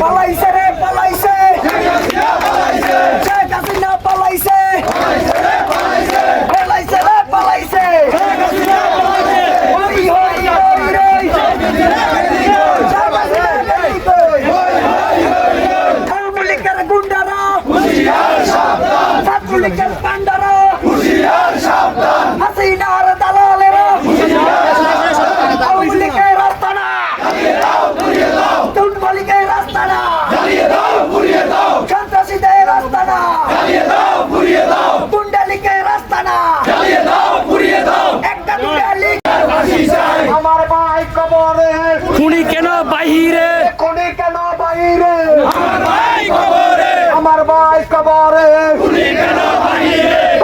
পালাইছে রে পালাইছে। শেখ হাসিনা পালাইছে। পালাইছে রে পালাইছে। গুন্ডারা। ছাত্রলীগের পান্ডারা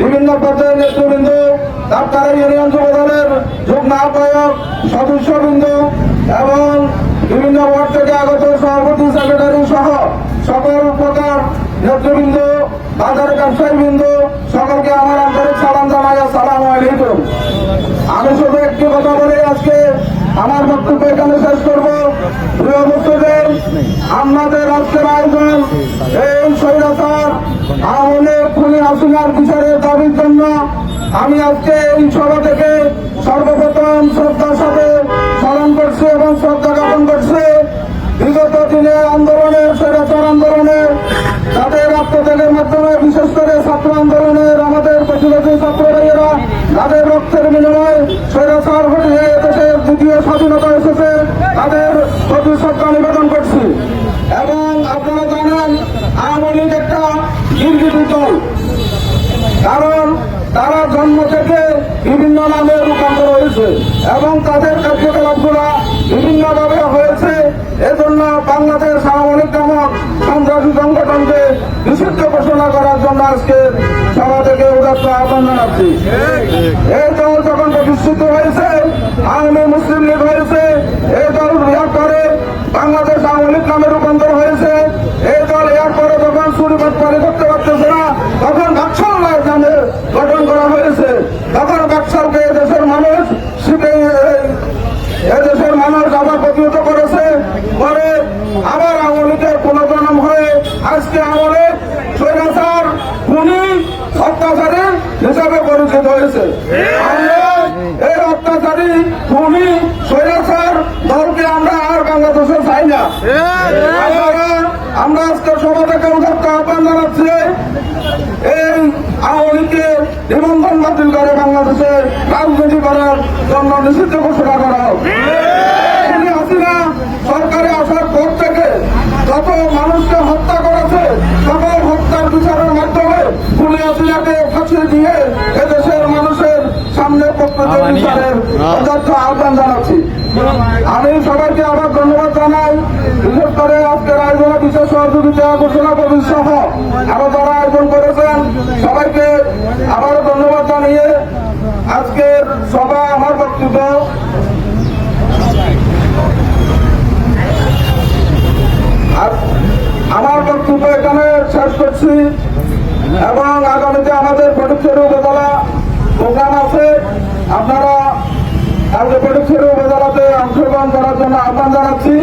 বিভিন্ন পর্যায়ের নেতৃবৃন্দ তারকারা ইউনিয়ন যুব দলের যুগ্ম আহ্বায়ক, সদস্যবৃন্দ এবং বিভিন্ন ওয়ার্ড থেকে আগত সভাপতি সেক্রেটারি সহ সকল প্রকার নেতৃবৃন্দ, বাজারের ব্যবসায়ীবৃন্দ, সকলকে আমার আন্তরিক সালাম জানাই আসসালাম আলাইকুম। আমি শুধু একটি কথা বলে, আজকে আমার বক্তব্য এখানে এবং তাদের আমলের আমরা আর বাংলাদেশে চাই না। আমরা আজকে সমাজকে উদার্ত আহ্বান জানাচ্ছি, এই আওয়ামীকে বাতিল করে বাংলাদেশে রাজনীতি করার জন্য নিষিদ্ধ ঘোষণা করা হোক। এদেশের মানুষের সামনে আহ্বান জানাচ্ছি। আমি সবাইকে আবার ধন্যবাদ জানাই। বিশেষ করে আজকের আয়োজনে বিশেষ সহযোগিতা ঘোষণা কবি সহ আরও যারা আয়োজন করেছেন সবাইকে আবারও ধন্যবাদ জানিয়ে আজকের সভা আমার বক্তব্য। আমার বক্তব্য এখানে শেষ করছি এবং আগামীতে আজকে ফটিকছড়ি উপজেলাতে অংশগ্রহণ করার জন্য আহ্বান জানাচ্ছি।